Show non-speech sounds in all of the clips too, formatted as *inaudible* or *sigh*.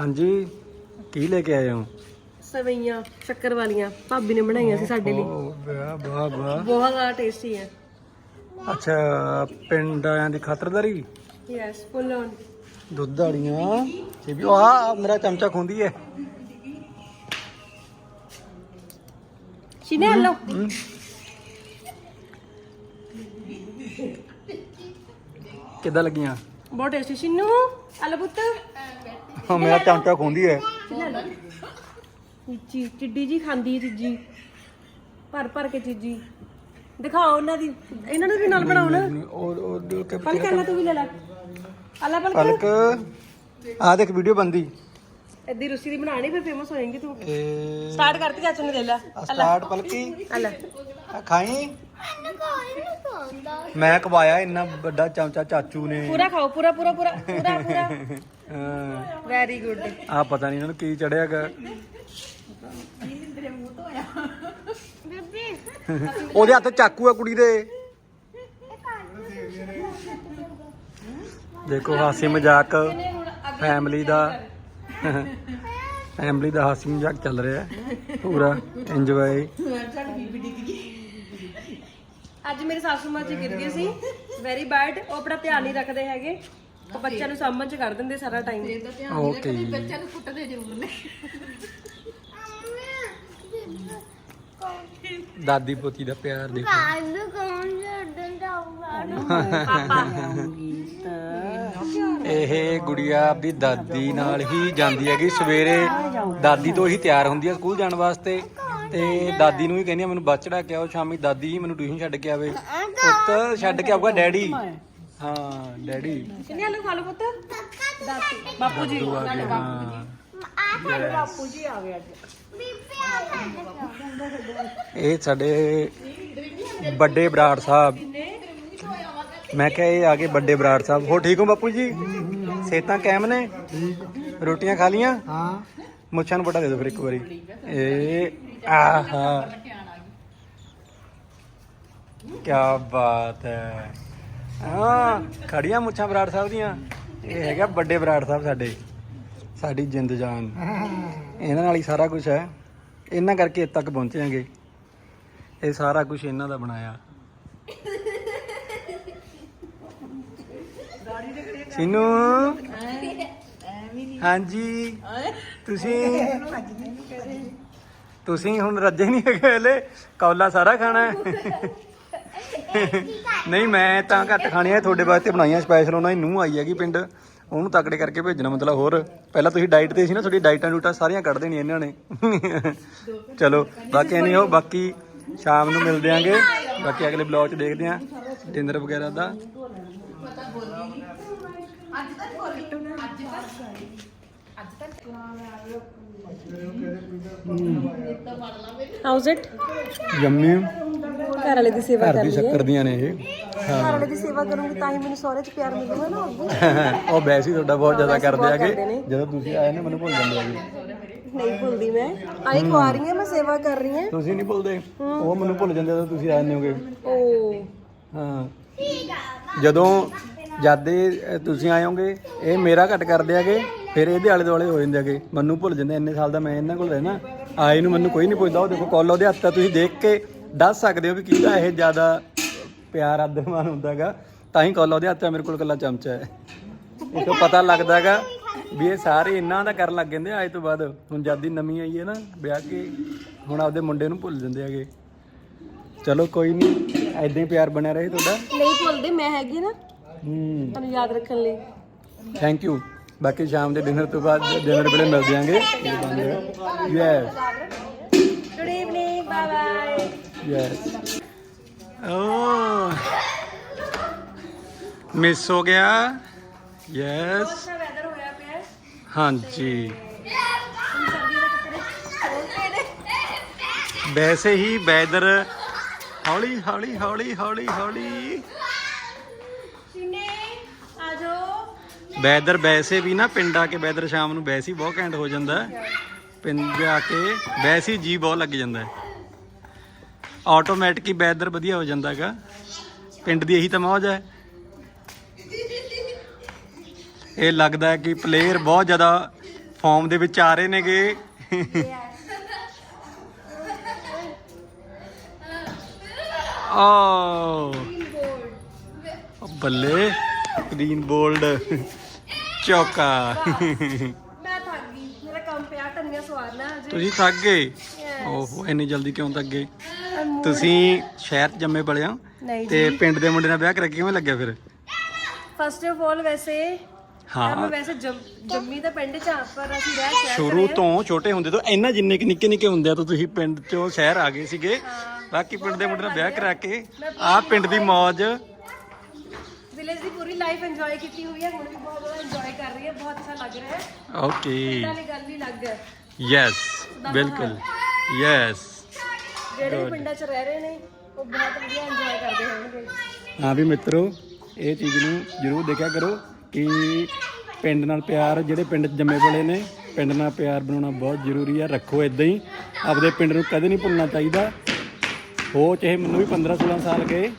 ਹਾਂਜੀ ਕੀ ਲੈ ਕੇ ਆਏ ਹੋ? ਸਵਈਆਂ ਸ਼ੱਕਰ ਵਾਲੀਆਂ। ਭਾਬੀ ਨੇ ਬਣਾਈਆਂ ਸੀ ਸਾਡੇ ਲਈ। ਵਾਹ ਵਾਹ ਵਾਹ। ਬਹੁਤ ਜ਼ਿਆਦਾ ਟੇਸਟੀ ਹੈ ਅੱਛਾ ਪਿੰਡ ਦੀ ਖਾਤਰਦਾਰੀ? ਯੈਸ ਫੁੱਲ ਔਨ ਦੁੱਧ ਵਾਲੀਆਂ। ਇਹ ਵੀ ਆ ਮੇਰਾ ਚਮਚਾ ਖੁੰਦੀ ਹੈ ਸ਼ਿਨੇ ਹਮ। ਕਿੱਦਾਂ ਲੱਗੀਆਂ? ਬਹੁਤ ਟੇਸਟੀ ਸ਼ਿਨੂ ਹਲੋ ਪੁੱਤ ਹਾਂ, ਮੇਰਾ ਚਮਚਾ ਖੁੰਦੀ ਹੈ ਚੀਚੀ ਚਿੱਡੀ ਜੀ ਖਾਂਦੀ ਹੈ ਚੀਜੀ। ਭਰ ਭਰ ਕੇ ਚੀਜੀ। ਦਿਖਾਓ ਉਹਨਾਂ ਦੀ ਇਹਨਾਂ ਨੂੰ ਵੀ ਨਾਲ ਬਣਾਓ ਨਾ। ਉਹ ਉਹ ਕਿ- ਪਲਕ ਆਲਾ ਤੂੰ ਵੀ ਲੈ ਲੈ। ਆਲਾ ਪਲਕ। ਪਲਕ। ਆ ਦੇਖ ਵੀਡੀਓ ਬੰਦੀ ਐਦੀ ਰੁੱਸੀ ਦੀ ਬਣਾਣੀ ਫਿਰ ਫੇਮਸ ਹੋਏਂਗੀ ਤੂੰ। ਸਟਾਰਟ ਕਰਤੀ ਚਾਚੂ ਨੇ ਦੇ ਲੈ। ਸਟਾਰਟ ਪਲਕੀ ਮੈਂ ਕਵਾਇਆ ਇੰਨਾ ਵੱਡਾ ਚਮਚਾ ਚਾਚੂ ਨੇ। ਪੂਰਾ ਖਾਓ ਪੂਰਾ ਪੂਰਾ ਪੂਰਾ ਪੂਰਾ ਪੂਰਾ। ਹਾਂ, ਵੈਰੀ ਗੁੱਡ ਆ ਪਤਾ ਨਹੀਂ ਇਹਨਾਂ ਨੂੰ ਕੀ ਚੜਿਆਗਾ ਉਹਦੇ ਹੱਥ ਚਾਕੂ ਆ ਕੁੜੀ ਦੇ। ਦੇਖੋ ਹਾਸੀ ਮਜ਼ਾਕ ਫੈਮਿਲੀ ਦਾ। ਫੈਮਿਲੀ ਦਾ ਹਾਸੀ ਮਜ਼ਾਕ ਚੱਲ ਰਿਹਾ। ਹੈ ਪੂਰਾ ਇੰਜੋਏ ਅੱਜ ਮੇਰੇ ਸਾਸੂ ਮਾਂ ਜੀ ਗਿਰ ਗਏ ਸੀ। ਵੈਰੀ ਬੈਡ ਉਹ ਆਪਣਾ ਧਿਆਨ ਨਹੀਂ ਰੱਖਦੇ ਹੈਗੇ। ਉਹ ਬੱਚਿਆਂ ਨੂੰ ਸਾਂਭਣ ਚ ਕਰ ਦਿੰਦੇ ਸਾਰਾ ਟਾਈਮ ਓਕੇ ਦਾਦੀ ਪੋਤੀ ਦਾ ਪਿਆਰ ਦੇਖੋ। ਇਹ ਗੁੜੀਆ ਆਪਦੀ ਦਾਦੀ ਨਾਲ ਹੀ ਜਾਂਦੀ ਹੈਗੀ। ਸਵੇਰੇ ਦਾਦੀ ਤੋਂ ਹੀ ਤਿਆਰ ਹੁੰਦੀ ਹੈ ਸਕੂਲ ਜਾਣ ਵਾਸਤੇ। ਤੇ ਦਾਦੀ ਨੂੰ ਹੀ ਕਹਿੰਦੀ ਆ ਮੈਨੂੰ ਬੱਸ ਚੜਾ ਕੇ ਆਓ ਸ਼ਾਮੀ ਦਾਦੀ ਮੈਨੂੰ ਟਿਊਸ਼ਨ ਛੱਡ ਕੇ ਆਵੇ। ਪੁੱਤ ਛੱਡ ਕੇ ਆਊਗਾ ਡੈਡੀ। ਹਾਂ ਡੈਡੀ। ਕਿੰਨੇ ਆਲੂ ਖਾ ਲਓ ਪੁੱਤ ਬਾਪੂ ਜੀ ਤੂੰ ਆ ਗਿਆ ਹਾਂ। ਬਾਪੂ ਜੀ ਆ ਗਏ ਅੱਜ। ਇਹ ਸਾਡੇ ਵੱਡੇ ਬਰਾੜ ਸਾਹਿਬ। ਮੈਂ ਕਿਹਾ ਇਹ ਆ ਗਏ ਵੱਡੇ ਬਰਾੜ ਸਾਹਿਬ। ਹੋ ਠੀਕ ਹੋ ਬਾਪੂ ਜੀ? ਸਿਹਤਾਂ ਕਾਇਮ ਨੇ? ਰੋਟੀਆਂ ਖਾ ਲੀਆਂ ਹਾਂ। ਮੁੱਛਾਂ ਨੂੰ ਬਟਾ ਦੇ ਦਿਓ ਫਿਰ ਇੱਕ ਵਾਰੀ। ਇਹ ਆਹਾ। ਕੀ ਬਾਤ ਹੈ। ਹਾਂ, ਖੜੀਆਂ ਮੁੱਛਾਂ ਬਰਾੜ ਸਾਹਿਬ ਦੀਆਂ। ਇਹ ਹੈਗਾ ਵੱਡੇ ਬਰਾੜ ਸਾਹਿਬ ਸਾਡੇ। ਸਾਡੀ ਜਿੰਦ ਜਾਨ। ਇਹਨਾਂ ਨਾਲ ਹੀ ਸਾਰਾ ਕੁਝ ਹੈ। ਇਹਨਾਂ ਕਰਕੇ ਇੱਥੇ ਤੱਕ ਪਹੁੰਚਾਂਗੇ ਇਹ ਸਾਰਾ ਕੁਝ ਇਹਨਾਂ ਦਾ ਬਣਾਇਆ। ਸਿੰਨੂ। ਹਾਂਜੀ। ਤੁਸੀਂ? ਤੁਸੀਂ ਹੁਣ ਰੱਜੇ ਨਹੀਂ ਹੈਗੇ ਹਲੇ? ਕੌਲਾ ਸਾਰਾ ਖਾਣਾ ਹੈ। ਨਹੀਂ ਮੈਂ ਤਾਂ ਘੱਟ ਖਾਣੀ ਹੈ ਤੁਹਾਡੇ ਵਾਸਤੇ ਬਣਾਈਆਂ ਸਪੈਸ਼ਲ ਉਹਨਾਂ ਦੀ ਨੂੰਹ ਆਈ ਹੈਗੀ ਪਿੰਡ। ਉਹਨੂੰ ਤਕੜੇ ਕਰਕੇ ਭੇਜਣਾ ਮਤਲਬ ਹੋਰ। ਪਹਿਲਾਂ ਤੁਸੀਂ ਡਾਈਟ ਤੇ ਸੀ ਨਾ ਤੁਹਾਡੀ ਡਾਈਟਾਂ ਡੂਟਾਂ ਸਾਰੀਆਂ ਕੱਢ ਦੇਣੀਆਂ ਇਹਨਾਂ ਨੇ। ਚਲੋ ਬਾਕੀ ਨਹੀਂ ਹੋ ਬਾਕੀ ਸ਼ਾਮ ਨੂੰ ਮਿਲਦੇ ਆਂਗੇ। ਬਾਕੀ ਅਗਲੇ ਬਲੌਗ 'ਚ ਦੇਖਦੇ ਆਂ ਡਿਨਰ ਵਗੈਰਾ ਦਾ। ਹਾਊਸ ਇਟ ਯੰਮੀ ਘਰ ਵਾਲੇ ਦੀ ਸੇਵਾ ਘਰ ਕਰ ਦੀ ਲਈਏ। ਸ਼ੱਕਰ ਦੀਆਂ ਨੇ ਇਹ। ਘਰ ਵਾਲੇ ਦੀ ਸੇਵਾ ਕਰੂੰਗੀ ਤਾਂ ਹੀ ਮੈਨੂੰ ਸਹੁਰੇ ਚ ਪਿਆਰ ਮਿਲੂਗਾ ਨਾ ਅੱਗੇ। *laughs* ਉਹ ਵੈਸੇ ਹੀ ਤੁਹਾਡਾ ਬਹੁਤ ਜ਼ਿਆਦਾ ਕਰਦੇ ਬਹੁਤ ਆਗੇ। ਕਰਦੇ ਨੇ। ਜਦੋਂ ਤੁਸੀਂ ਆਏ ਨੇ ਮੈਨੂੰ ਭੁੱਲ ਜਾਂਦੇ ਆਗੇ। ਨਹੀਂ ਭੁੱਲਦੀ ਮੈਂ। ਆਈ ਖਵਾ ਰਹੀ ਹਾਂ ਮੈਂ ਸੇਵਾ ਕਰ ਰਹੀ ਹਾਂ। ਤੁਸੀਂ ਨਹੀਂ ਭੁੱਲਦੇ? ਉਹ ਮੈਨੂੰ ਭੁੱਲ ਜਾਂਦੇ ਜਦੋਂ ਤੁਸੀਂ ਆਏ ਹੋਗੇ ਓ। ਹਾਂ। ਜਦੋਂ ਜਾਦੇ ਤੁਸੀਂ ਆਏ ਹੋਗੇ ਇਹ ਮੇਰਾ ਘਟ ਕਰਦੇ ਆਗੇ। ਫਿਰ ਇਹਦੇ ਆਲੇ ਦੁਆਲੇ ਹੋ ਜਾਂਦੇ ਆਗੇ ਮੈਨੂੰ ਭੁੱਲ ਜਾਂਦੇ ਇੰਨੇ ਸਾਲ ਦਾ ਮੈਂ ਇਹਨਾਂ ਕੋਲ ਰਹਿਣਾ। ਆਏ ਨੂੰ ਮੈਨੂੰ ਕੋਈ ਨਹੀਂ ਪੁੱਛਦਾ ਉਹ ਦੇਖੋ ਕਾਲ ਉਹਦੇ ਹੱਥ ਤਾਂ ਤੁਸੀਂ ਦੇਖ ਕੇ ਦੱਸ ਸਕਦੇ ਹੋ ਵੀ ਕਿਹਦਾ ਇਹ ਜ਼ਿਆਦਾ ਪਿਆਰ ਆਦਰਮਾਨ ਹੁੰਦਾਗਾ ਤਾਂ ਹੀ ਕਾਲ ਉਹਦੇ ਹੱਥ ਆ, ਮੇਰੇ ਕੋਲ ਕੱਲਾ ਚਮਚਾ ਹੈ। ਇਹ ਤੋਂ ਪਤਾ ਲੱਗਦਾਗਾ ਵੀ ਇਹ ਸਾਰੇ ਇਹਨਾਂ ਦਾ ਕਰਨ ਲੱਗ ਜਾਂਦੇ ਅੱਜ ਤੋਂ ਬਾਅਦ। ਹੁਣ ਜਦ ਦੀ ਨਵੀਂ ਆਈ ਹੈ ਨਾ ਵਿਆਹ ਕੇ ਹੁਣ ਆਪਦੇ ਮੁੰਡੇ ਨੂੰ ਭੁੱਲ ਜਾਂਦੇ ਆਗੇ ਚਲੋ ਕੋਈ ਨਹੀਂ ਐਦਾਂ ਹੀ ਪਿਆਰ ਬਣਿਆ ਰਹੇ ਤੁਹਾਡਾ। ਨਹੀਂ ਭੁੱਲਦੇ ਮੈਂ ਹੈਗੀ ਨਾ। ਹੂੰ। ਤੁਹਾਨੂੰ ਯਾਦ ਰੱਖਣ ਲਈ। ਥੈਂਕ ਯੂ ਬਾਕੀ ਸ਼ਾਮ ਦੇ ਡਿਨਰ ਤੋਂ ਬਾਅਦ ਡਿਨਰ ਵੇਲੇ ਮਿਲ ਜਾਾਂਗੇ yes good evening bye bye yes ਓ ਮਿਸ ਹੋ ਗਿਆ। ਯੈਸ ਹਾਂਜੀ। ਵੈਸੇ ਹੀ ਵੈਦਰ ਹੌਲੀ ਹੌਲੀ ਹੌਲੀ ਹੌਲੀ ਹੌਲੀ ਸ਼ਿਨੇ ਆ ਜਾਓ ਵੈਦਰ ਵੈਸੇ ਵੀ ਨਾ ਪਿੰਡ ਆ ਕੇ ਵੈਦਰ ਸ਼ਾਮ ਨੂੰ ਵੈਸੇ ਹੀ ਬਹੁਤ ਘੈਂਟ ਹੋ ਜਾਂਦਾ ਹੈ। ਪਿੰਡ ਆ ਕੇ ਵੈਸੇ ਹੀ ਜੀ ਬਹੁਤ ਲੱਗ ਜਾਂਦਾ ਹੈ। ਆਟੋਮੈਟਿਕ ਹੀ ਵੈਦਰ ਵਧੀਆ ਹੋ ਜਾਂਦਾ ਹੈਗਾ। ਪਿੰਡ ਦੀ ਇਹੀ ਤਾਂ ਮੌਜ ਹੈ। ਇਹ ਲੱਗਦਾ ਹੈ ਕਿ ਪਲੇਅਰ ਬਹੁਤ ਜ਼ਿਆਦਾ ਫਾਰਮ ਦੇ ਵਿੱਚ ਆ ਰਹੇ ਨੇਗੇ। ਓ ਓ ਬੱਲੇ ਗ੍ਰੀਨ ਬੋਲਡ ਚੌਕਾ। ਮੈਂ ਥੱਕ ਗਈ। ਮੇਰਾ ਕੰਮ ਪਿਆ ਟੰਨੀਆਂ ਸਵਾਰਨਾ ਅਜੇ ਤੁਸੀਂ ਥੱਕ ਗਏ? ਓਹੋ ਇੰਨੀ ਜਲਦੀ ਕਿਉਂ ਥੱਕ ਗਏ? ਤੁਸੀਂ ਸ਼ਹਿਰ 'ਚ ਜੰਮੇ ਪਲੇ ਹੋ ਨਹੀਂ ਤੇ ਪਿੰਡ ਦੇ ਮੁੰਡੇ ਨਾਲ ਵਿਆਹ ਕਰਕੇ ਕਿਵੇਂ ਲੱਗਿਆ ਫਿਰ? ਫਸਟ ਆਫ ਆਲ ਵੈਸੇ ਹਾਂ ਮੈਂ ਵੈਸੇ ਜੰਮ- ਜੰਮੀ ਤਾਂ ਪਿੰਡ ਚ ਆ ਪਰ ਅਸੀਂ ਰਹਿ ਸ਼ਹਿਰ ਚ ਸ਼ੁਰੂ ਰਹੇ ਹਾਂ। ਤੋਂ ਛੋਟੇ ਹੁੰਦੇ ਤੋਂ ਇੰਨਾ ਜਿੰਨੇ ਕਿ ਨਿੱਕੇ ਨਿੱਕੇ ਹੁੰਦੇ ਆ ਤਾਂ ਤੁਸੀਂ ਪਿੰਡ ਚੋਂ ਸ਼ਹਿਰ ਆ ਗਏ ਸੀਗੇ। ਬਾਕੀ ਪਿੰਡ ਦੇ ਮੁੰਡੇ ਨਾਲ ਵਿਆਹ ਕਰਾ ਕੇ ਆਹ ਪਿੰਡ ਦੀ ਮੌਜ। ਵਿਲੇਜ ਦੀ ਪੂਰੀ ਲਾਈਫ ਇੰਜੋਏ ਕੀਤੀ ਹੋਈ ਹੈ ਹੁਣ ਵੀ ਬਹੁਤ ਜ਼ਿਆਦਾ ਇੰਜੋਏ ਕਰ ਰਹੀ ਹੈ ਬਹੁਤ ਅੱਛਾ ਲੱਗ ਰਿਹਾ ਹੈ। ਓਕੇ ਇਦਾਂ ਦੀ ਗੱਲ ਹੀ ਲੱਗ ਹੈ। ਯੈਸ ਬਿਲਕੁਲ। ਯੈਸ ਜਿਹੜੇ ਵੀ ਪਿੰਡਾਂ 'ਚ ਰਹਿ ਰਹੇ ਨੇ ਉਹ ਬਹੁਤ ਵਧੀਆ ਇੰਜੋਏ ਕਰਦੇ ਹੋਣਗੇ। ਹਾਂ ਵੀ ਮਿੱਤਰੋ ਇਹ ਚੀਜ਼ ਨੂੰ ਜ਼ਰੂਰ ਦੇਖਿਆ ਕਰੋ ਕਿ ਪਿੰਡ ਨਾਲ ਪਿਆਰ ਜਿਹੜੇ ਪਿੰਡ 'ਚ ਜੰਮੇ ਪਲੇ ਨੇ ਪਿੰਡ ਨਾਲ ਪਿਆਰ ਬਣਾਉਣਾ ਬਹੁਤ ਜ਼ਰੂਰੀ ਆ। ਰੱਖੋ ਇਦਾਂ ਹੀ। ਆਪਦੇ ਪਿੰਡ ਨੂੰ ਕਦੇ ਨਹੀਂ ਭੁੱਲਣਾ ਚਾਹੀਦਾ। ਹੋ ਚਾਹੇ ਮੈਨੂੰ ਵੀ 15 16 ਸਾਲ ਗਏ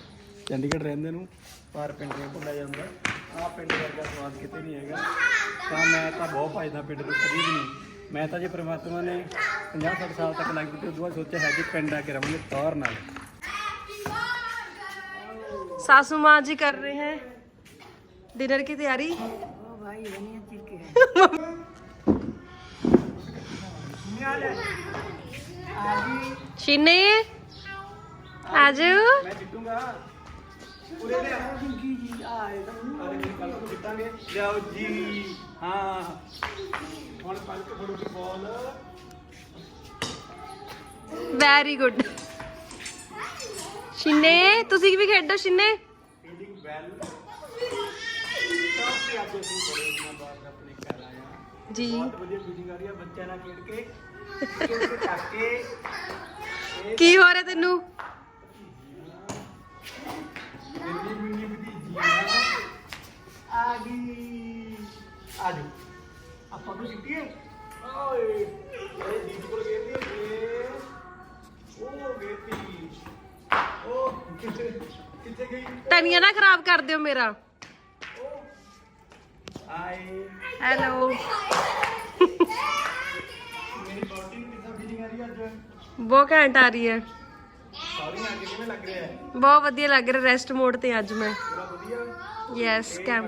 ਚੰਡੀਗੜ੍ਹ ਰਹਿੰਦੇ ਨੂੰ ਪਰ ਪਿੰਡ ਨਹੀਂ ਭੁੱਲਿਆ ਜਾਂਦਾ ਆ ਪਿੰਡ ਵਰਗਾ ਸਵਾਦ ਕਿਤੇ ਨਹੀਂ ਹੈਗਾ ਤਾਂ ਮੈਂ ਤਾਂ ਬਹੁਤ ਭਜਦਾ ਪਿੰਡ ਨੂੰ ਕਦੀ ਵੀ ਨਹੀਂ ਮੈਂ ਤਾਂ ਜੇ ਪ੍ਰਮਾਤਮਾ ਨੇ 50 60 ਸਾਲ ਤੱਕ ਲੱਗ ਦਿੱਤੇ ਉਦੋਂ ਬਾਅਦ ਸੋਚਿਆ ਹੈ ਕਿ ਪਿੰਡ ਆ ਕੇ ਰਵਾਂਗੇ ਤੌਰ ਨਾਲ सासू माँ जी कर रहे हैं डिनर की तैयारी शिने आजू ਮੈਂ ਜਿੱਤੂਗਾ ਪੂਰੇ ਦੇ ਆਓ ਜੀ ਜੀ ਆਏ ਤਾਂ ਅਰੇ ਮੇਰੀ ਪਲਕ ਨੂੰ ਜਿੱਤਾਂਗੇ ਲਿਆਓ ਜੀ। ਹਾਂ। ਹੁਣ ਪਲਕ ਫੜੂਗੀ ਬਾਲ ਵੈਰੀ ਗੁੱਡ ਸ਼ਿਨੇ ਤੁਸੀਂ ਵੀ ਖੇਡੋ ਸ਼ਿਨੇ। ਫੀਲਿੰਗ ਵੈਲ ਕਾਫੀ ਅੱਜ ਅਸੀਂ ਬੜੇ ਦਿਨਾਂ ਬਾਅਦ ਆਪਣੇ ਘਰ ਆਏ ਹਾਂ। ਜੀ। ਬਹੁਤ ਵਧੀਆ ਫੀਲਿੰਗ ਆ ਰਹੀ ਹੈ ਬੱਚਿਆਂ ਨਾਲ ਖੇਡ ਕੇ। ਖੇਡ ਕੇ ਚੱਕ ਕੇ। ਕੀ ਹੋ ਰਿਹਾ ਤੈਨੂੰ? ਗਈ ਟਨੀਆਂ ਨਾ ਖਰਾਬ ਕਰ ਦਿਓ ਮੇਰਾ। ਆਏ ਹੈਲੋ ਮੇਰੀ ਬਾਡੀ ਨੂੰ ਕਿੱਦਾਂ ਫੀਲਿੰਗ ਆ ਰਹੀ ਹੈ ਅੱਜ ਬਹੁਤ ਘੈਂਟ ਆ ਰਹੀ ਹੈ। ਸੌਰੀ ਆ ਕੇ ਕਿਵੇਂ ਲੱਗ ਰਿਹਾ ਹੈ ਬਹੁਤ ਵਧੀਆ ਲੱਗ ਰਿਹਾ। ਰੈਸਟ ਮੋਡ ਤੇ ਅੱਜ ਮੈਂ। ਪੂਰਾ ਵਧੀਆ ਯੈਸ ਕੈਮ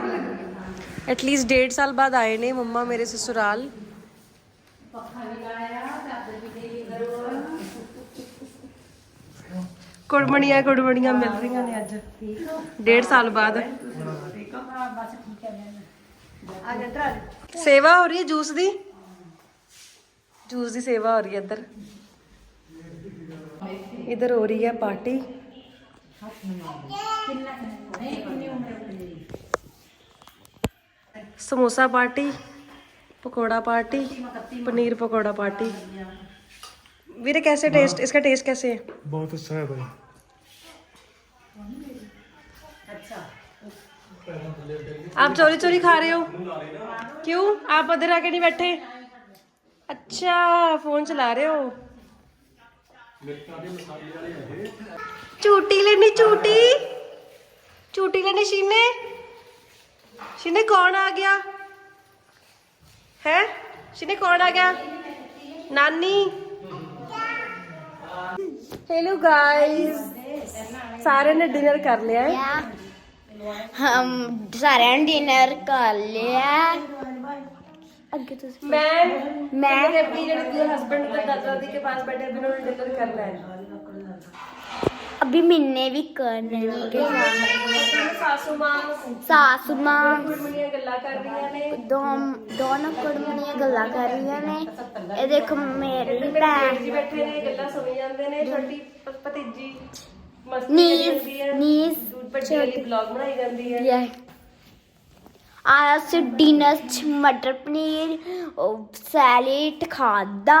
ਐਟਲੀਸਟ ਡੇਢ ਸਾਲ ਬਾਅਦ ਆਏ ਨੇ ਮੰਮਾ ਮੇਰੇ ਸਸੁਰਾਲ ਕੁੜਮਣੀਆਂ ਕੁੜਮਣੀਆਂ ਮਿਲ ਰਹੀਆਂ ਨੇ ਅੱਜ ਡੇਢ ਸਾਲ ਬਾਅਦ ਸੇਵਾ ਹੋ ਰਹੀ ਹੈ ਜੂਸ ਦੀ ਜੂਸ ਦੀ ਸੇਵਾ ਹੋ ਰਹੀ ਹੈ ਇੱਧਰ ਇੱਧਰ ਹੋ ਰਹੀ ਹੈ party samosa party pakora party paneer pakora party. वीरे कैसे टेस्ट इसका टेस्ट कैसे है? बहुत अच्छा है भाई। आप चोरी चोरी खा रहे हो? क्यों? आप अधर आके नहीं बैठे? अच्छा फ़ोन चला रहे हो। चूटी लेनी चूटी। चूटी लेनी शीने। ਸ਼ੀਨੇ ਕੌਣ ਆ ਗਿਆ ਹੈ ਸ਼ੀਨੇ ਕੌਣ ਆ ਗਿਆ ਨਾਨੀ ਹੈਲੋ ਗਾਇਸ ਸਾਰੇ ਨੇ ਡਿਨਰ ਕਰ ਲਿਆ ਹੈ ਹਮ ਸਾਰਿਆਂ ਨੇ ਡਿਨਰ ਕਰ ਲਿਆ ਅੱਗੇ ਤੁਸੀਂ मैं मैं मैंने अपनी जो हस्बैंड के दादा दी के पास बैठे अभी उन्होंने डिनर करना है अभी मिलने भी करेंगे ਸਾਸੂ ਮਾਂ सासू माँ ਕੁੜਮਣੀਆਂ ਗੱਲਾਂ ਕਰ ਰਹੀਆਂ ਨੇ ਦੋ ਦੋਨੋਂ ਕੁੜਮਣੀਆਂ ਗੱਲਾਂ ਕਰ ਰਹੀਆਂ ਨੇ ਇਹ ਦੇਖੋ ਮੇਰੀ ਭੈਣ ਜੀ ਬੈਠੇ ਨੇ ਗੱਲਾਂ ਸੁਣੀ ਜਾਂਦੇ ਨੇ ਛੋਟੀ ਭ- ਭਤੀਜੀ ਮਸਤੀ ਕਰੀ ਨੀਸ ਜਾਂਦੀ ਹੈ ਨੀਸ ਵੱਡੀ ਵਾਲੀ ਵਲੌਗ ਬਣਾਈ ਜਾਂਦੀ ਹੈ ਯੇ ਆਇਆ ਸੀ ਡਿਨਰ ਚ ਮਟਰ ਪਨੀਰ ਸੈਲਡ ਖਾਦਾ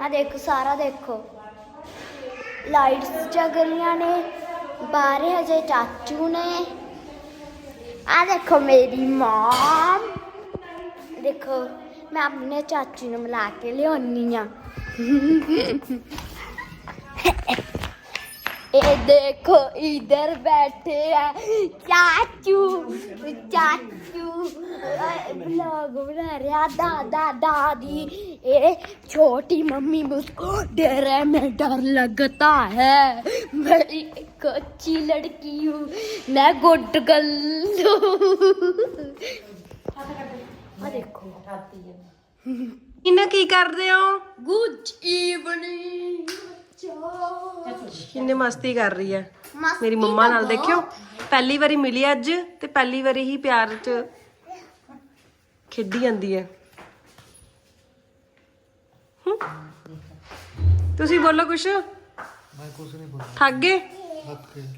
ਆ ਦੇਖੋ, ਸਾਰਾ ਦੇਖੋ। ਲਾਈਟਸ ਜਗ ਰਹੀਆਂ ਨੇ, ਬਾਹਰ ਹਜੇ ਚਾਚੂ ਨੇ। ਆ ਦੇਖੋ, ਮੇਰੀ ਮਾਂ। ਦੇਖੋ, ਮੈਂ ਆਪਣੇ ਚਾਚੂ ਨੂੰ ਮਿਲਾ ਕੇ ਲਿਆਉਣੀ ਆ। ये देखो इधर बैठे हैं। चाचू चाचू। ब्लॉग बना रहा दादा दादी। ये छोटी मम्मी मुझको डर है मैं डर लगता है। मैं एक अच्छी लड़की हूँ मैं गुड गल देखो। इन्हें की कर रहे हो? गुड इवनिंग ਕਿੰਨੇ ਮਸਤੀ ਕਰ ਰਹੀ ਹੈ। ਮੇਰੀ ਮੰਮਾ ਨਾਲ ਦੇਖਿਓ ਪਹਿਲੀ ਵਾਰੀ ਮਿਲੀ ਅੱਜ ਤੇ ਪਹਿਲੀ ਵਾਰੀ ਹੀ ਪਿਆਰ 'ਚ ਖੇਡੀ ਜਾਂਦੀ ਹੈ। ਤੁਸੀਂ ਬੋਲੋ ਕੁਛ? ਮੈਂ ਕੁਛ ਥੱਕ ਗਏ?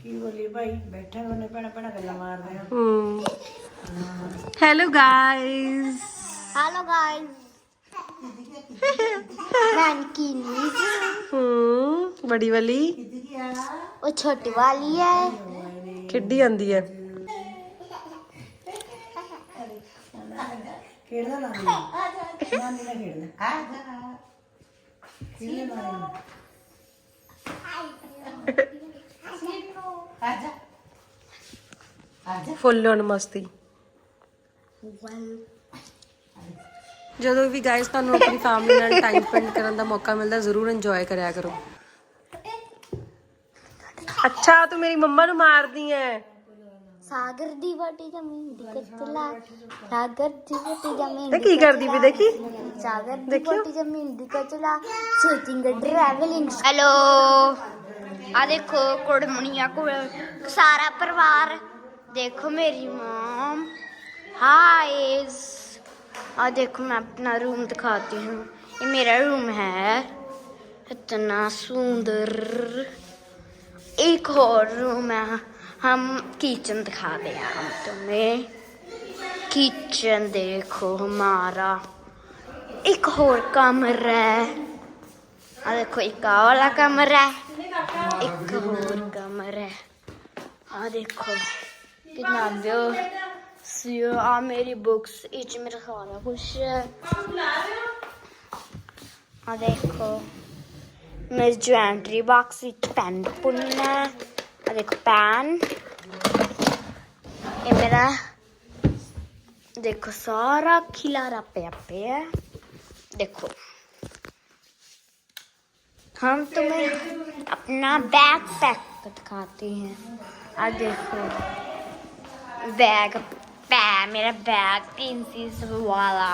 ਕੀ ਬੋਲੀ ਭਾਈ? ਬੈਠਾ ਉਹਨੇ ਪੈਣਾ ਪੈਣਾ ਗੱਲਾਂ ਮਾਰਦੇ ਹਾਂ। ਹੈਲੋ ਗਾਇਸ ਹੈਲੋ ਗਾਇਸ ਬੜੀ ਵਾਲੀ ਉਹ ਛੋਟੀ ਵਾਲੀ ਹੈ ਕਿੱਡੀ ਆਂਦੀ ਹੈ ਖੇਡਦਾ ਨਾ ਨਾਨੀ ਨਾਲ ਖੇਡਦਾ ਆ ਜਾ ਖੇਡਦੇ ਮਾਰੇ Full on musty. Well. ਜਦੋਂ ਵੀ ਗਾਇਸ ਤੁਹਾਨੂੰ ਆਪਣੀ ਫੈਮਿਲੀ ਨਾਲ ਟਾਈਮ ਸਪੈਂਡ ਕਰਨ ਦਾ ਮੌਕਾ ਮਿਲਦਾ ਜ਼ਰੂਰ ਇੰਜੋਏ ਕਰਿਆ ਕਰੋ। ਅੱਛਾ ਤੂੰ ਮੇਰੀ ਮੰਮਾ ਨੂੰ ਮਾਰਦੀ ਐ। ਸਾਗਰ ਦੀ ਵਾਟੀ ਜਮੀਨ ਦੀ ਕਤਲਾ ਸਾਗਰ ਦੀ ਵਾਟੀ ਜਮੀਨ ਤੇ ਕੀ ਕਰਦੀ ਵੀ ਦੇਖੀ? ਸਾਗਰ ਦੀ ਵਾਟੀ ਜਮੀਨ ਦੀ ਕਤਲਾ ਸ਼ੂਟਿੰਗ ਡਰਾਵਲਿੰਗ ਹੈਲੋ ਆ ਦੇਖੋ ਕੁੜਮਣੀਆਂ ਕੋਲ ਸਾਰਾ ਪਰਿਵਾਰ। ਦੇਖੋ ਮੇਰੀ ਮਾਂ ਹਾਈ आ देखो मैं अपना रूम दिखाती हूँ ये मेरा रूम है इतना सुंदर एक और रूम है हम किचन दिखा दे हम तुम्हें किचन देखो हमारा एक और कमरा है आ देखो एक आ वाला कमरा है एक और कमरा है आ देखो कितना बुक्स इच मेरा सारा कुछ देखो मेरी ज्वेलरी बॉक्स पेन पुन है देखो पेन ये मेरा देखो सारा खिलारा पे पे देखो हम तुम्हें अपना बैग पैक दिखाते हैं आ देखो बैग पै मेरा बैग तीन सीस वाला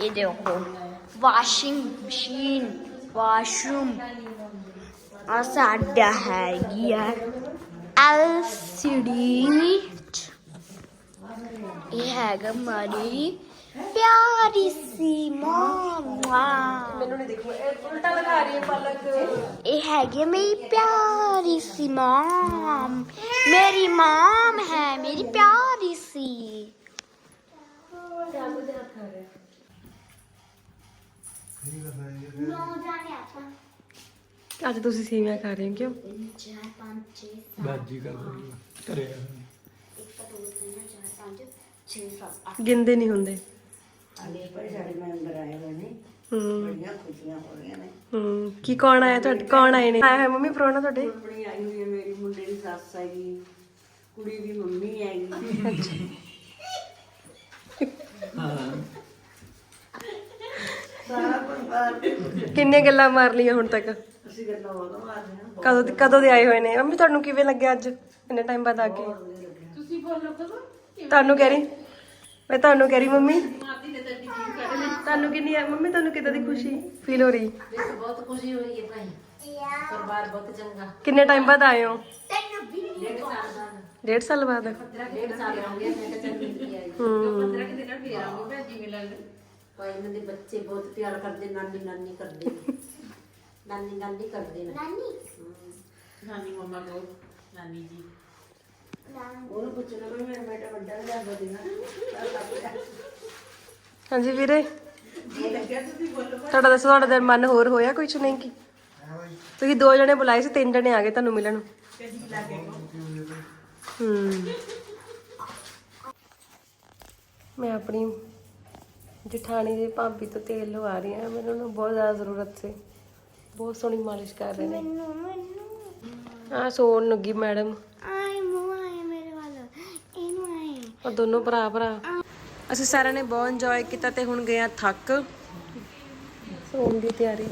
ये देखो वॉशिंग मशीन वॉशरूम और साडा हैगी है एलसीडी ये हैगा हमारी प्यारी सी मामा ਮੈਨੂੰ ਨਹੀਂ ਦੇਖੋ ਇਹ ਉਲਟਾ ਲਗਾ ਰਹੀ ਹੈ ਪਲਕ ये हैगी मेरी प्यारी सी मॉम मेरी मॉम है मेरी प्यारी सी ਅੱਜ ਤੁਸੀਂ ਸੇਵੀਆਂ ਖਾ ਰਹੇ ਹੋ ਕਿਉਂ ਬਾਜੀ ਕਰ ਰਹੀ ਕਰਿਆ ਗਿੰਦੇ ਨਹੀਂ ਹੁੰਦੇ ਆਲੇ ਪਰ ਸਾਡੇ ਮੈਂਬਰ ਆਏ ਹੋਏ ਨੇ। ਹੂੰ। ਬੜੀਆਂ ਖੁਸ਼ੀਆਂ ਹੋ ਰਹੀਆਂ ਨੇ। ਹੂੰ ਕੀ ਕੌਣ ਆਇਆ ਤੁਹਾਡੇ ਕੌਣ ਆਏ ਨੇ? ਆਇਆ ਹੈ ਮੰਮੀ ਪ੍ਰਾਹੁਣਾ ਤੁਹਾਡੇ? ਕੁੜੀ ਆਈ ਹੋਈ ਹੈ ਮੇਰੀ ਮੁੰਡੇ ਦੀ ਸੱਸ ਹੈਗੀ ਕੁੜੀ ਦੀ ਮੰਮੀ ਹੈਗੀ ਸਾਰਾ ਪਰਿਵਾਰ। ਕਿੰਨੇ ਗੱਲਾਂ ਮਾਰ ਲਈਆਂ ਹੁਣ ਤੱਕ? ਅਸੀਂ ਗੱਲਾਂ ਹੋਰ ਮਾਰਦੇ ਹਾਂ ਕਦੋਂ ਦੀ ਕਦੋਂ ਦੇ ਆਏ ਹੋਏ ਨੇ? ਮੰਮੀ ਤੁਹਾਨੂੰ ਕਿਵੇਂ ਲੱਗਿਆ ਅੱਜ? ਇੰਨੇ ਟਾਈਮ ਬਾਅਦ ਆ ਕੇ। ਤੁਸੀਂ ਬੋਲੋ ਕਦੋਂ? ਤੁਹਾਨੂੰ ਕਹਿ ਰਹੀ ਮੈਂ ਤੁਹਾਨੂੰ ਕਹਿ ਰਹੀ ਮੰਮੀ। ਤੁਹਾਨੂੰ ਕਿੰਨੀ ਆ? ਮੰਮੀ ਤੁਹਾਨੂੰ ਕਿਦਾਂ ਦੀ ਖੁਸ਼ੀ? ਫੀਲ ਹੋ ਰਹੀ। ਬਹੁਤ ਖੁਸ਼ੀ ਹੋਈ ਹੈ ਭਾਈ। ਪਰਿਵਾਰ ਬਹੁਤ ਚੰਗਾ। ਕਿੰਨੇ ਟਾਈਮ ਬਾਅਦ ਆਏ ਹੋ? ਡੇਢ ਸਾਲ ਬਾਅਦ। ਡੇਢ ਸਾਲ ਬਾਅਦ? ਡੇਢ ਸਾਲ ਹੋ ਗਿਆ ਮੈਂ ਤਾਂ ਚੱਲ ਮਿਲ ਕੇ ਆਈ। ਹੂੰ। ਭਾਈ ਇਹਨਾਂ ਦੇ ਬੱਚੇ ਬਹੁਤ ਪਿਆਰ ਕਰਦੇ ਨਾਨੀ ਨਾਨੀ ਕਰਦੇ ਨੇ। ਨਾਨੀ ਨਾਨੀ ਕਰਦੇ ਨੇ। ਨਾਨੀ? ਮੰਮਾ ਕੋ ਨਾਨੀ ਜੀ। ਉਹਨੂੰ ਪੁੱਛਣਾ ਵੀ ਮੇਰਾ ਬੇਟਾ ਵੱਡਾ ਲਿਆ ਦੋ ਦਿਨ ਹਾਂਜੀ ਵੀਰੇ। ਤੁਹਾਡਾ ਦੱਸੋ ਤੁਹਾਡਾ ਦਿਲ ਮਨ ਹੋਰ ਹੋਇਆ ਕੁਝ ਨਹੀਂ ਕੀ? ਤੁਸੀਂ ਦੋ ਜਣੇ ਬੁਲਾਏ ਸੀ ਤਿੰਨ ਜਣੇ ਆ ਗਏ ਤੁਹਾਨੂੰ ਮਿਲਣ। ਹੂੰ। ਮੈਂ ਆਪਣੀ ਜਠਾਣੀ ਦੇ ਭਾਬੀ ਤੋਂ ਤੇਲ ਲਵਾ ਰਹੀ ਹਾਂ। ਮੈਨੂੰ ਨਾ ਬਹੁਤ ਜ਼ਿਆਦਾ ਜ਼ਰੂਰਤ ਸੀ। ਬਹੁਤ ਸੋਹਣੀ ਮਾਲਿਸ਼ ਕਰ ਰਹੇ ਨੇ। ਮੈਨੂੰ ਮੈਨੂੰ। ਆ ਸੋਣ ਲੱਗੀ ਮੈਡਮ। ਆਏ ਮੂੰਹ ਆਏ ਮੇਰੇ ਵੱਲ। ਇਹਨੂੰ ਆਏ। ਉਹ ਦੋਨੋਂ ਭਰਾ ਭਰਾ। ਅਸੀਂ ਸਾਰਿਆਂ ਨੇ ਬਹੁਤ ਇੰਜੋਏ ਕੀਤਾ ਤੇ ਹੁਣ ਗਏ ਆ ਥੱਕ। ਸੌਣ ਦੀ ਤਿਆਰੀ।